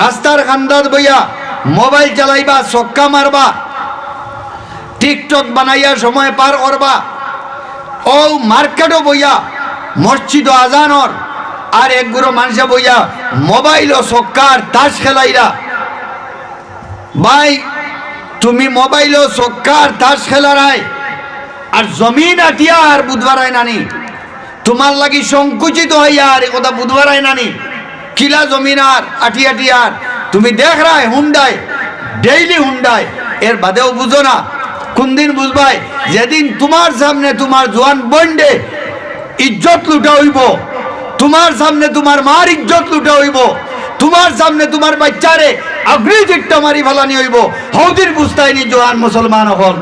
রাস্তার খান্দাত বইয়া মোবাইল চালাইবা চক্কা মারবা, টিকটক বানাইয়া সময় পার করবা। ও মার্কেটও বইয়া, মসজিদ আজানর, আর একগুলো মানুষে বইয়া মোবাইল ও সক্কার তাস খেলাইরা। ভাই, তুমি মোবাইল ও সক্কার তাস খেলারায় আর জমিন আটিয়া আর বুধবার নানি। তোমার লাগি সংকুচিত হইয়া আর কথা বুধবার নানি। কিলা জমিন আর, আটি আটি আর। তুমি দেখ রায়, হুন্ডায়, ডেইলি হুন্ডায়। এর বাদেও বুঝো না। কোন দিন বুঝবাই? যেদিন তোমার সামনে তোমার জোয়ান বন্ডে ইজ্জত লুটা হইব। তোমার সামনে তোমার মার ইজ্জত লুটা হইব। তোমার সামনে তোমার বাচ্চারে আগ্রি চিট্টা মারি ফেলানি হইব। হৌদির বুঝতাইনি জোয়ান মুসলমান হল।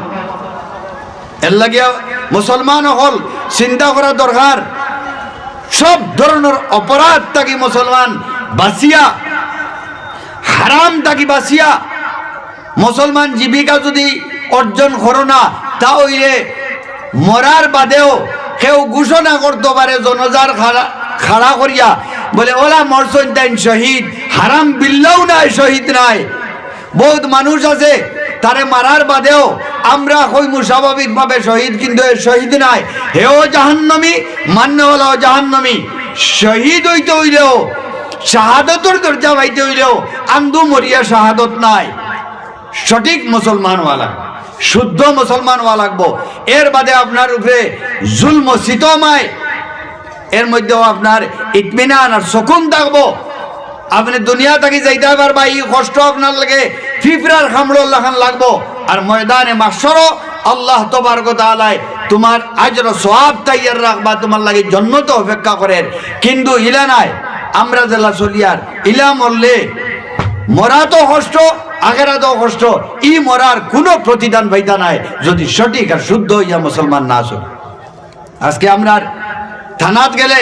এর লাগিয়া মুসলমান হল, চিন্তা করা দরকার। সব ধরনের অপরাধ থাকি মুসলমান বাঁচিয়া, হারাম থাকি বাঁচিয়া, মুসলমান জীবিকা যদি অর্জন করো না, তাহলে মরার বাদেও কেউ ঘোষণা করতে পারে, জনজার খাড়া করিয়া। বলে, ওলা মরসন তাইন শহীদ, হারাম বিল্লাও নাই, শহীদ নাই। বহুত মানুষ আছে, তারে মারার বাদেও আমরা কইমু স্বাভাবিকভাবে শহীদ, কিন্তু শহীদ নাই। হেও জাহান্নমি, মান্যওয়ালাও জাহান্নমি। শহীদ হইতে হইলেও শাহাদতর দরজা পাইতে হইলেও আন্দু মরিয়া শাহাদত নাই। সঠিক মুসলমান ওয়ালা শুদ্ধ মুসলমান ওয়া লাগবো এর বাদে আপনার উপরে জুলম সিতমায়, এর মধ্যেও আপনার ইতমিনান আর শকুন থাকব। আপনি দুনিয়া থাকি যাইতে পারবা এই কষ্ট আপনার লাগে, ফিফরার খামড় লাখান লাগবো। আর ময়দানে মাসরও আল্লাহ তোবারক তাআলায় তোমার আজর সওয়াব তাইয়ার রাখবা, তোমার লাগে জন্নত অপেক্ষা করেন। কিন্তু ইলা নাই। আমরা জেলা চলিয়ার ইলা মরলে মরা তো কষ্ট, আগেরা তো কষ্ট। ই মরার কোনো প্রতিদান পাইতা নাই, যদি সঠিক আর শুদ্ধ হইয়া মুসলমান না আসো আজকে আমরা থানাত গেলে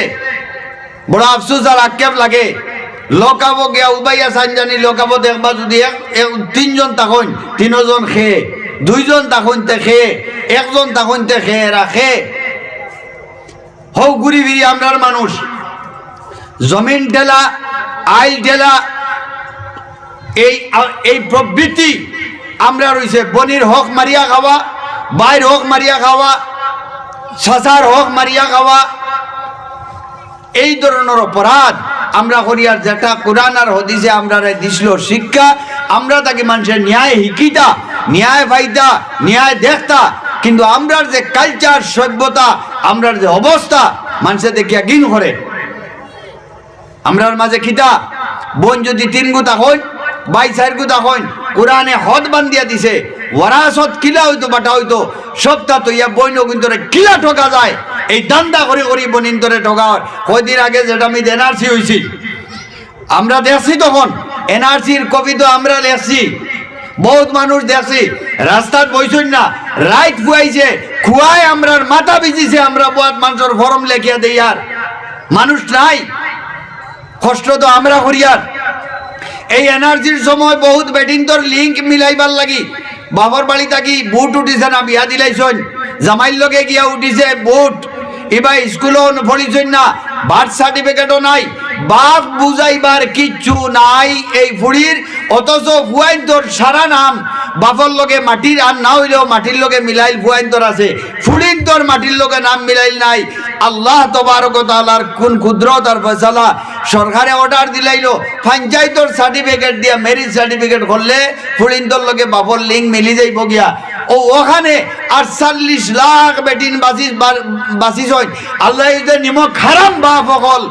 বড় আফসোস আর আক্ষেপ লাগে। লোকাবো গিয়া উবাইয়া সানজানি লোকাবো দেখবা যদি এক তিনজন তখন তিনজন খেয়ে দুইজন তখন তে খেয়ে একজন তখন তে খেয়ে রাখে হৌ ঘুরি ফিরি আমরার মানুষ। জমিন ঠেলা আইল ঠেলা এই এই প্রবৃত্তি আমরা রয়েছে। বনির হক মারিয়া খাওয়া, বাইর হক মারিয়া খাওয়া সাসার হক মারিয়া খাওয়া। এই ধরনের অপরাধ আমরা করিয়ার যেটা কোরআন আর হদিসে আমরা দিছিল শিক্ষা, আমরা তাকে মানুষের ন্যায় শিকিতা ন্যায় পাইতা ন্যায় দেখতা, কিন্তু আমরার যে কালচার সভ্যতা, আমরার যে অবস্থা, মানুষে দেখিয়া গিন করে। আমরার মাঝে খিতা। বোন যদি তিন গুতা হন বাই চার গুতা হন কোরআনে হদ বান্ধিয়া দিছে, ওয়ারাসত কিলা হইতো বাটা হইতো সপ্তাহ তো ইয়া বইন কিন্তু কিলা ঠকা যায়। এই দান্দা করে করি বনিন তোরে ঠকা হয়। কয়দিন আগে যেটা আমি এনআরসি হয়েছি আমরা দেখছি তখন, এনআরসির কপি তো আমরা লেখছি বহুত মানুষ দেখছি রাস্তাত বইছুন না রাইট খুয়াইছে খুয়াই আমরার মাথা বিজিছে আমরা বহুত মানুষের ফরম লেখিয়া দেই আর। মানুষ নাই। কষ্ট তো আমরা করিয়ার এই এনার্জির সময় বহুত বেটিন্তর লিঙ্ক মিলাইবার লাগি। বাবার বাড়ি থাকি বুট উঠিছে না, বিয়া দিলাইছন জামাইর লগে গিয়া উঠিছে বুট এবার স্কুলও পড়িছন না বার্থ সার্টিফিকেটও নাই। বাপ বুঝাইবার কিচ্ছু নাই এই ফুড়ির অথচ ফুয়াইন তোর সারা নাম। বাপর লগে মাটির আর না হইলেও মাটির লগে মিলাইল ফুয়াইন তোর আছে। ফুলিন তোর মাটির লগে নাম মিলাইল নাই। আল্লাহ তবারক কথা কোন ক্ষুদ্র তার ফেসালা সরকারে অর্ডার দিলাইলো পঞ্চায়েতর সার্টিফিকেট দিয়া মেরিট সার্টিফিকেট করলে ফুলিন তোর লগে বাপর লিঙ্ক মিলি যাইব গিয়া। ও ওখানে আটচল্লিশ লাখ বেটিন বাসিস বাসিস হয় আল্লাহ নিমক হারাম বাপ হল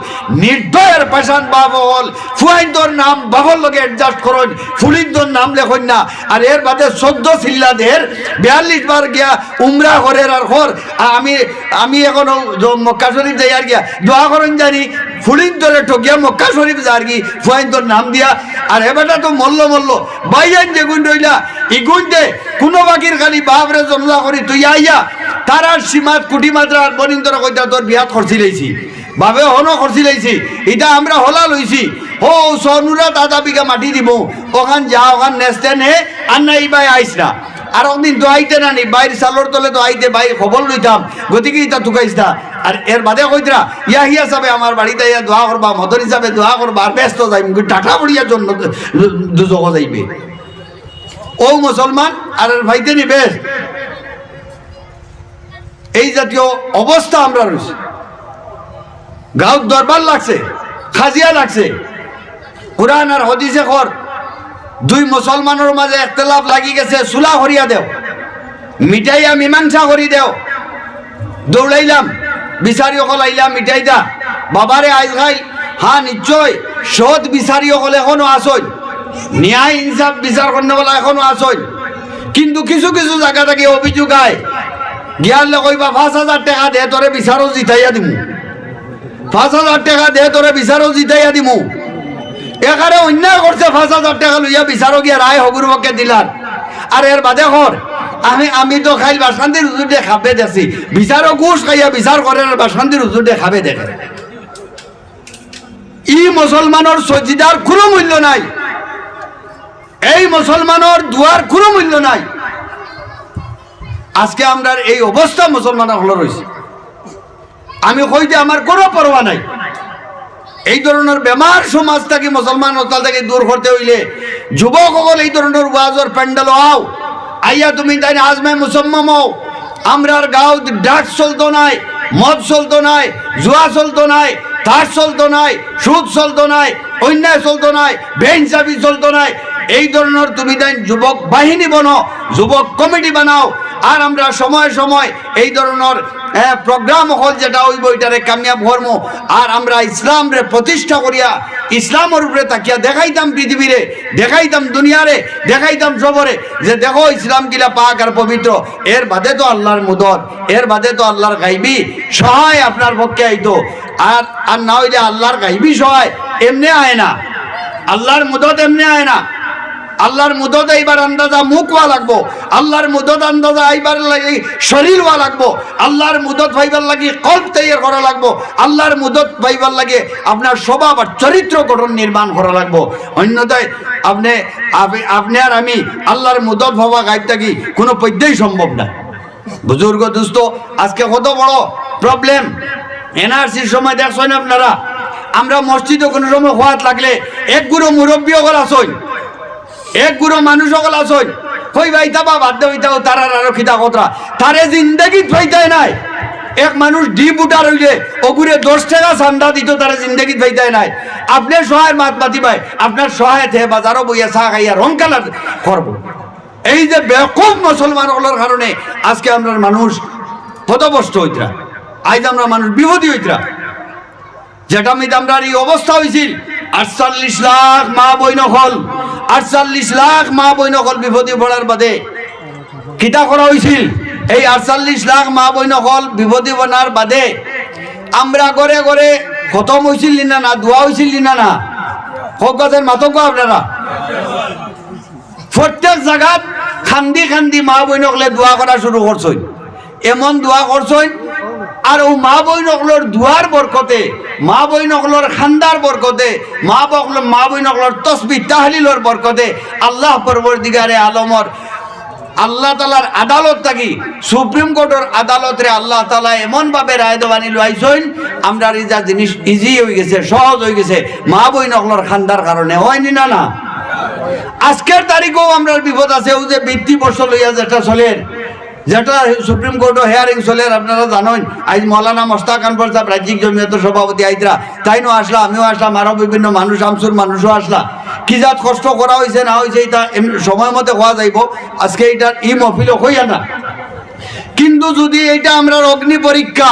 নির্দয়ের পেশান বাপ হল ফুয়াইন্তর নাম বাপর লগে অ্যাডজাস্ট করুন ফুলিন্তর নাম লেখন না। আর এর বাদে চোদ্দ চিল্লাদের বিয়াল্লিশ বার গিয়া উমরা করে আর খর আমি আমি এখন মক্কা শরীফ যাই আর গিয়া দোয়া করেন জানি। ফুলিন তোরে ঠকিয়া মক্কা শরীফ যার কি ফুয়াইন তোর নাম দিয়া। আর এবারটা তো মল্ল মল্ল। বাইয়ান যে গুণ রইলা ইগুনতে কোনো বাকির খালি বাপরে জমলা করি তুই আইয়া তার আর সীমাত কুটি মাত্রা আর বনিন তোরা কইতা তোর বিয়াত খরচি লাইছি বাবে হনো খরচি লাইছি এটা আমরা হলা লইছি ও সনুরা দাদা বিঘা মাটি দিব। ওখান যা ওখান নেস্তে নে আর না এই বাই আইস না আর একদিন তো আইতে না নি বাইর সালোর তলে তো আইতে বাই খবর লইতাম গতিকে ইটা তুকাইস না। আর এর বাদে কইতরা ইয়া হিয়া হিসাবে আমার বাড়িতে ইয়া দোয়া করবা মদর হিসাবে দোয়া করবা আর ব্যস্ত যাই টাকা পড়িয়ার জন্য দুজক যাইবে। ও মুসলমান, আর নি বেশ এই জাতীয় অবস্থা আমরা রয়েছে। গাঁত দরবার লাগছে, খাজিয়া লাগছে। কোরআন আর হদিসে কর, দুই মুসলমানের মাঝে একতলাফ লাগি গেছে, সুলা হরিয়া দেও। মিটাইয়া মীমাংসা করি দেও। দৌড়াইলাম বিচারি অকল আইলাম মিটাই বাবারে আইজ খাই হা, নিশ্চয়। সৎ বিচারি অকল এখনও আসই ন্যায় ইনসাফ বিচার করতে বলা এখনও আসই কিন্তু কিছু কিছু জায়গা থেকে অভিযোগ আয় গিয়ারলে কইবা, পাঁচ হাজার টাকা দে তোরে বিচারও জিতাইয়া দিমু। পাঁচ হাজার টাকা দে তোরে বিচারও জিতাইয়া দিমু। এখানে অন্যায় করছে পাঁচ হাজার টাকা লইয়া বিচারও গিয়া রায় হগুর পক্ষে দিলার আর এর বাদে কর আমি আমি তো খাইল বাসান্তির হুজুরে খাবে দেখছি বিচারও ঘুষ খাইয়া বিচার করে আর বাসান্তির হুজুরে খাবে দেখে। ই মুসলমানের সজিদার কোনো মূল্য নাই। এই মুসলমানের দুয়ার কোনো মূল্য নাই। আজকে আমরা এই অবস্থা মুসলমান হলো রয়েছে আমি কইতে আমার কোনো পরোয়া নাই। এই ধরনের বেমার সমাজ থেকে মুসলমান হতাল থেকে দূর করতে হইলে যুবক সকল এই ধরনের ওয়াজর প্যান্ডেল আও আইয়া, তুমি তাই আজমে মুসম্মম হও। আমরার গাঁও ডাক চলতো নাই, মদ চলতো নাই, জুয়া চলতো নাই তাস চলতো নাই, সুদ চলতো নাই, অন্যায় চলতো নাই বেইনসাবি চলতো নাই এই ধরনের তুমি তাই যুবক বাহিনী বনো, যুবক কমিটি বানাও। আর আমরা সময় সময় এই ধরনের প্রোগ্রাম হল যেটা ওই বইটারে কামিয়াব ধর্ম আর আমরা ইসলাম রে প্রতিষ্ঠা করিয়া, ইসলামের উপরে তাকিয়া দেখাইতাম পৃথিবীরে, দেখাইতাম দুনিয়ারে, দেখাইতাম সবরে, যে দেখো ইসলাম কিলা পাক আর পবিত্র। এর বাদে তো আল্লাহর মুদত, এর বাদে তো আল্লাহর গাইবি, সহায় আপনার পক্ষে আইতো। আর আর না হইলে আল্লাহর গাইবি সহায়, এমনি আয় না। আল্লাহর মুদত এমনি আয় না। আল্লাহর মুদত এইবার আন্দাজা মুখ হওয়া লাগবো। আল্লাহর মুদত আন্দাজা এইবার লাগি শরীর হওয়া লাগবো। আল্লাহর মুদত ভাইবার লাগি কল্প তৈরি করা লাগবো। আল্লাহর মুদত ভাইবার লাগে আপনার স্বভাব আর চরিত্র গঠন নির্মাণ করা লাগবো। অন্যথায় আপনি, আপনি- আর আমি আল্লাহর মুদত ভাবা গাইব থাকি, কোনো পদ্যেই সম্ভব না। বুজুর্গ, দুস্থ, আজকে কত বড় প্রবলেম এনআরসির সময় দেখছেন আপনারা? আমরা মসজিদে কোনো সময় হওয়াত লাগলে এক গুরু মুরব্বী হল আসইন এক গুরু মানুষ সকল আসইন কই ভাই তাবা বাধ্য হইতাও তারার আরও খিতা কতরা। তারে জিন্দগিত ফাইতাই নাই। এক মানুষ ডিপ উঠার হইলে ওগুরে দশ টাকা চান্দা দিত, তারা জিন্দগিত ফাইতাই নাই। আপনি সহায় মাত মাতি ভাই, আপনার সহায় থেকে বাজারও বইয়া চা খাইয়া রং কালার করব। এই যে ব্যাপক মুসলমান হলার কারণে আজকে আমরা মানুষ পদবস্ত হইতরা। আজ আমরা মানুষ বিপদী হইতরা। যেটা মিত আমরা এই অবস্থা হয়েছিল আটচল্লিশ লাখ মা বই নকল আটচল্লিশ লাখ মা বই নকল বিপদী পড়ার বাদে। কিতা করা হয়েছিল এই আটচল্লিশ লাখ মা বই নকল বিপদী বনার বাদে। আমরা ঘরে ঘরে খতম হয়েছিল না না দোয়া হয়েছিল না না হোক গাছের মাতক আপনারা। প্রত্যেক জায়গাত খান্দি খান্দি মা বই নকলে দোয়া করা শুরু করছই এমন দোয়া করছই আর ও মা বই নকলর দুয়ার বরকতে মা বই নকলর খান্দার বরকতে মা বকল মা বই নকলর তসবি তাহলিলর বরকতে আল্লাহ পরবর্তীকারে আলমর আল্লাহ তালার আদালত থাকি সুপ্রিম কোর্টের আদালতরে আল্লাহ তালা এমন ভাবে রায় দেওয়ানি লইছইন আমরা যা জিনিস ইজি হয়ে গেছে, সহজ হয়ে গেছে, মা বই নকলর খান্দার কারণে হয়নি না না? আজকের তারিখেও আমরা বিপদ আছে, ও যে বৃত্তি বর্ষ লইয়া যেটা চলেন যেটা সুপ্রিম কোর্টও হেয়ারিং চলেন আপনারা জানেন আজ মৌলানা মোস্তাক আনবর সাহেব রাজ্যিক জমিয়তের সভাপতি আইতরা তাইনো আসলা, আমিও আসলাম আরও বিভিন্ন মানুষ আমসুর মানুষও আসলা। কি জাত কষ্ট করা হয়েছে না হয়েছে এটা সময় মতে হওয়া যাইব। আজকে এইটার ই মফিলও হইয়া না কিন্তু যদি এটা আমরা অগ্নি পরীক্ষা,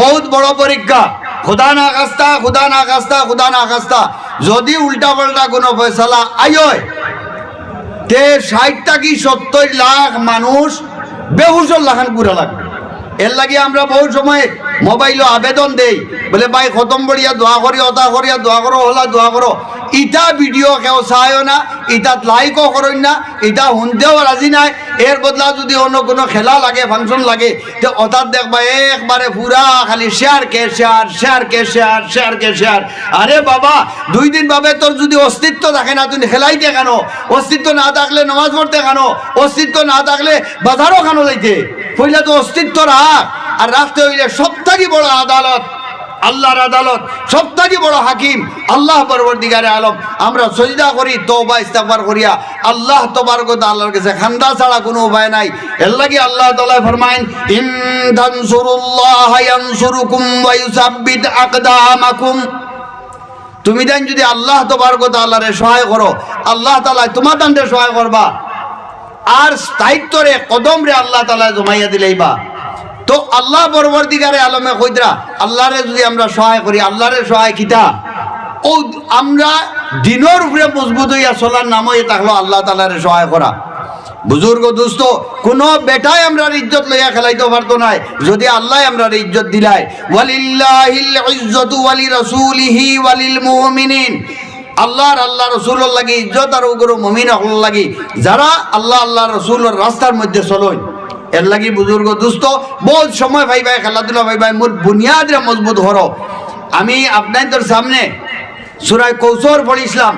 বহুত বড় পরীক্ষা, খুদা না খাস্তা খুদা না খাস্তা খুদা না খাস্তা যদি উল্টা পাল্টা কোনো ফয়সালা আয় তে ষাটটা কি সত্তর লাখ মানুষ বেহুসর লাখান গুড়া লাগবে এর লাগে আমরা বহু সময় মোবাইলও আবেদন দেই। বলে, ভাই, খতম বড়িয়া দোয়া করি অতা করিয়া দোয়া করো, হলা দোয়া করো। ইটা ভিডিও কেউ চায়ও না, ইটাত লাইকও করেন না, ইটা শুনতেও রাজি নাই এর বদলা যদি অন্য কোনো খেলা লাগে ফাংশন লাগে, তে অতাত দেখবা একবারে পুরা খালি শেয়ার কে শেয়ার শেয়ার কে শেয়ার শেয়ার কে শেয়ার আরে বাবা, দুই দিন ভাবে তোর যদি অস্তিত্ব থাকে না, তুই খেলাইতে কেন? অস্তিত্ব না থাকলে নমাজ পড়তে কেন? অস্তিত্ব না থাকলে বাজারও কেন যাইতে? পইলে তো অস্তিত্ব রাখ, আর রাখতে হইলে সবথেকে বড় আদালত আল্লাহর আদালত, সবথেকে বড় হাকিম, আল্লাহ পরবর্তীকারে আলম। আমরা সজিদা করি, তওবা, ইস্তেগফার করিয়া। আল্লাহ তবারক আল্লাহর কাছে খান্দা ছাড়া কোনো উপায় নাই। এর লাগি আল্লাহ তাআলা ফরমাইন ইন তুমি দেন যদি আল্লাহ তবারক আল্লাহরে সহায় করো, আল্লাহ তাআলা তোমার দান্ডে সহায় করবা। আর স্থায়িত্বরে কদম রে আল্লাহ তালা জমাইয়া দিলেইবা। তো আল্লাহ পরবর্তীকারে আলমে কইদরা আল্লাহরে যদি আমরা সহায় করি, আল্লাহরে সহায় কিতা ও আমরা দিনের উপরে মজবুত হইয়া চলার নাম হয়ে থাকল আল্লাহ তালারে সহায় করা। বুজুর্গ দুস্থ কোনো বেটাই আমরা ইজ্জত লইয়া খেলাইতে পারতো নাই, যদি আল্লাহ আমরা ইজ্জত দিলাই। ওয়ালিল্লাহিল ইজ্জতু ওয়ালি রাসূলিহি ওয়ালিল মুমিনিন। আল্লাহর আল্লাহ রসুলের লাগি ইজ্জত আর ওগুলো মমিন লাগি, যারা আল্লাহ আল্লাহ রসুলের রাস্তার মধ্যে চলই এর লাগি বুজুর্গ দুস্থ বহুত সময় ভাই ভাই, খেলাধুলা ভাই ভাই, মোর বুনিয়াদরে মজবুত হর। আমি আপনাদের সামনে সুরায় কৌশর পড়িছিলাম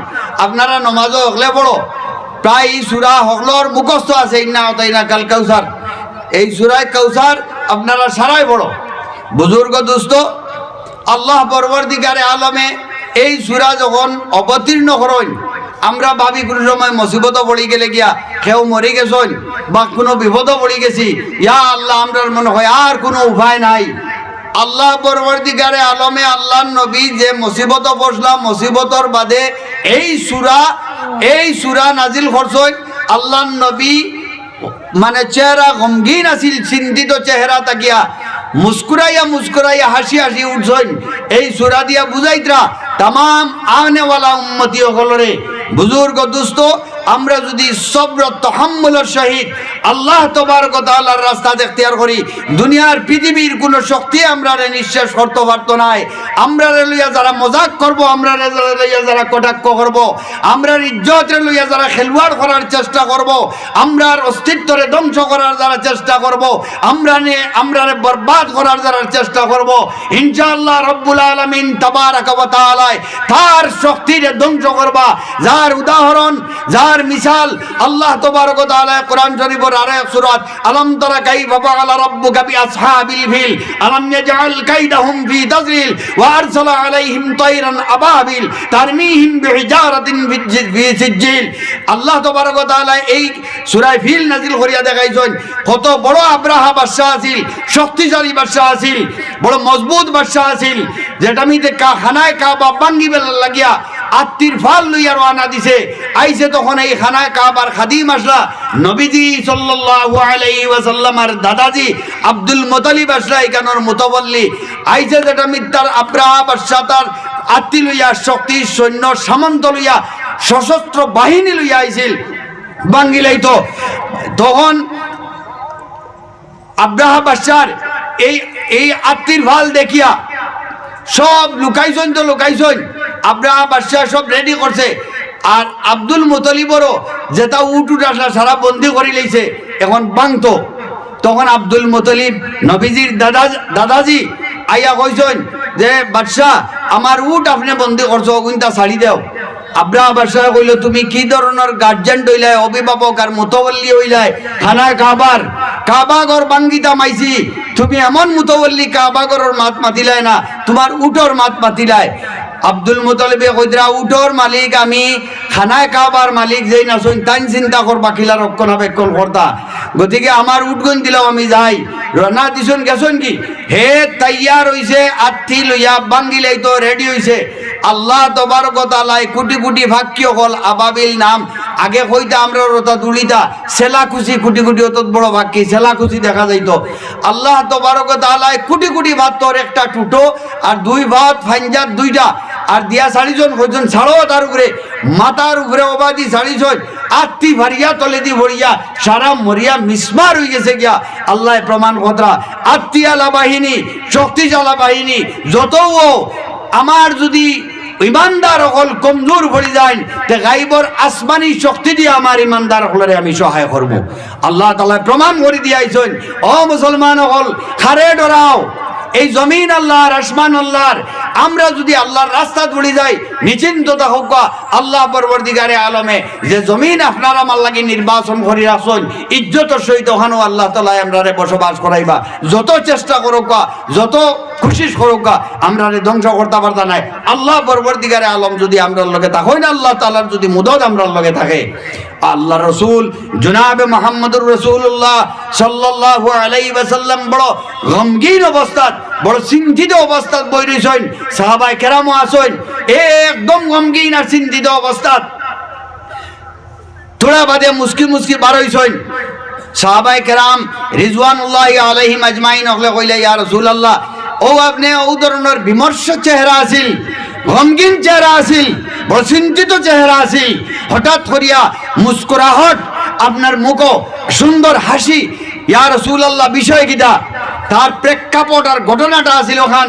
আপনারা নমাজও হকলে পড়ো। প্রায় এই সুরা হকলর মুখস্থ আছে, ইন্না হতাই না কাল কৌসার এই সুরায় কৌসার আপনারা সারাই পড়ো। বুজুর্গ দুস্থ, আল্লাহ পরবর্তীকারে আলমে এই সুরা যখন অবতীর্ণ করেন আমরা ভাবি কোনো সময় মুসিবত পড়ি গেলে গিয়া কেউ মরে গেছেন বা কোনো বিপদ পড়ি গেছি। ইয়া আল্লাহ, আমরার মনে হয় আর কোনো উপায় নাই। আল্লাহ পরবর্তীকারে আলমে আল্লাহ নবী যে মুসিবত পড়লাম মুসিবতর বাদে এই সুরা এই সুরা নাজিল করছেন। আল্লাহ নবী মানে চেহারা গমগীন আছিল, চিন্তিত চেহারা তাকিয়া মুস্কুরাইয়া মুস্কুরাইয়া হাসি হাসি উঠছেন। এই সুরা দিয়া বুঝাইতরা তাম আনেওয়ালা উন্মতি হলরে বুজুর্গ দুস্থ আমরা যদি সব্র তহাম্মুলের সহিত আল্লাহ তবারক তাআলার রাস্তা দেখতিয়ার করি। দুনিয়ার পৃথিবীর কোনো শক্তি আমরা নিঃশ্বাস করতে পারতো নাই। আমরা লইয়া যারা মজাক করব আমরা লইয়া যারা কটাক্ষ করব আমরা ইজ্জত লইয়া যারা খেলোয়াড় করার চেষ্টা করব, আমরার অস্তিত্বরে ধ্বংস করার যারা চেষ্টা করব, আমরা নে আমরা বরবাদ করার যারা চেষ্টা করব, ইনশাআল্লাহ রব্বুল আলামিন তাবারাক ওয়া তাআলা তার শক্তিরে ধ্বংস করবা। যার উদাহরণ, যার মিসাল আল্লাহ তবারক তাআলা কোরআন শরীফের আরে সূরা আলম তারা কাইফা ফাআলা রাব্বুকা বিআসহাবিল ফিল? আলম ইয়াজআল কাইদাহুম ফি তাজলিল ওয়া আরসালা আলাইহিম তায়রান আবাবিল? তারমিহিম বিহিজারাতিন ফি সিজিল আল্লাহ তবারক ওয়া তাআলা এই সূরা ফিল নাজিল করিয়া দেখাইছেন, কত বড় আব্রাহা বাদশা আছিল, শক্তিশালী বাদশা আছিল, বড় মজবুত বাদশা আছিল, যেটা মিতে কা, খানায় কাবা বাঙ্গি বেলা লাগিয়া আত্মীর ফাল লইয়া রওনা দিছে। আইছে তখন এই খানায় কাবার খাদিম আসলা। নবীজি সাল্লাল্লাহু আলাইহি ওয়াসাল্লামার দাদাজি আব্দুল মুতালিব আসলা এখানোর মুতাওয়াল্লি আইছে যেটা মিত্তার আব্রাহা বাদশা তার আত্মি লইয়া, শক্তি, সৈন্য, সামন্ত লইয়া, সশস্ত্র বাহিনী লইয়া আইছিল। বাঙ্গিলাই তো তখন আব্রাহা বাদশার এই এই আত্মীর ভালো দেখিয়া সব লুকাইছন তো লুকাইছন আব্রাহা বাদশাহ সব রেডি করছে। আর আব্দুল মুতলিবরও যেটা উট উঠ আসলা সারা বন্দি করে লইছে, এখন বাংতো। তখন আব্দুল মুতলিব নবীজির দাদা দাদাজি আইয়া কইছেন যে, বাদশাহ, আমার উট আপনি বন্দি করছ কিন্তু ছাড়ি দেও। আব্রাহ বাদশাহ কইল, তুমি কি ধরনের গার্জেন হইলাই অভিভাবক আর মুতবল্লি হইলাই? খানায় কাবার, কাবাগর বাঙ্গিতা মাইছি। তুমি এমন মুতবল্লি কাবাগরের মাত মাতিলাই না, তোমার উটর মাত মাতিলাই। আব্দুল মুতালিবে কইদরা উটর মালিক আমি, খানায় কাবার মালিক যেই না শুন তাই চিন্তা করবা কিলা রক্ষণাবেক্ষণ করতা। গতিকে আমার উটগুন দিলাম আমি যাই। রনা দিছুন, গেছুন কি? হে তৈয়ার হইছে, আত্মি লইয়া বাঙ্গিলাই তো রেডি হইছে। আল্লাহ তবারক তাআলাই কোটি কোটি ভাগ্য হল আবাবিল নাম। আগে কইতা আমরা রতা দুলিতা খুশি, কুটি কোটি অত বড় সেলা খুশি দেখা যাইতো। আল্লাহ তবারক তাআলাই কোটি কোটি ভাত তোর একটা টুটো, আর দুই ভাত ফাইঞ্জার দুইটা। আর দিয়া চারিজন কইজন ছাড়ো তার উপরে। মাথার উপরে অবাদি চারিজন আত্মি ভারিয়া তলে দি ভরিয়া, সারা মরিয়া, মিসমার হয়ে গেছে গিয়া। আল্লাহ প্রমাণ কথা আত্মীয়ালা বাহিনী শক্তিশালা বাহিনী, যত আমার যদি ইমানদার অকল কমজোর ভরে যায়, তে গাইবর আসমানি শক্তি দিয়ে আমার ইমানদার হলরে আমি সহায় করব। আল্লাহ তালা প্রমাণ করে দিয়াইছেন ও মুসলমান অকল খারে ডরাও। এই জমিন আল্লাহর, আসমান আল্লাহর। আমরা যদি আল্লাহর রাস্তা ধরে যাই, নিশ্চিন্ততা হোক আল্লাহ পরবর্তীকারে আলমে। যে জমিন আপনারা আমার লাগে নির্বাচন করি আসুন, ইজ্জতের সহিত ওখানেও আল্লাহ তালা আমরা বসবাস করাইবা। যত চেষ্টা করুক, যত খুশিস করুক গা, আমরা ধ্বংস করতে পারতা নাই আল্লাহ পরবর্তীকারে আলম যদি আমরার লগে থাকই না আল্লাহ তালার যদি মুদত আমরার লগে থাকে। আল্লাহ রসুল জনাবে মোহাম্মদুর রসুল্লাহ সাল্লাল্লাহু আলাইহি ওয়াসাল্লাম বড় গমগীন অবস্থাত বড় চিন্তিত অবস্থাত বই রইছেন সাহাবাই কেরামও আসেন একদম গমগীন আর চিন্তিত অবস্থাত। থোড়া বাদে মুস্কি মুস্কি বার হইছেন। সাহাবাই কেরাম রিজওয়ানুল্লাহ আলাইহিম আজমাইন হলে কইলে ইয়া রাসূলুল্লাহ ও আপনি ধরনের বিমর্ষ চেহারা আছিল, গমগীন চেহারা আছিল প্রচিন্তিত চিন্তিত চেহারা আছিল। হঠাৎ করিয়া মুস্কুরাহট, আপনার মুখ সুন্দর হাসি। ইয়ার রসুল আল্লাহ বিষয় গীতা তার প্রেক্ষাপট আর ঘটনাটা আছিল ওখান।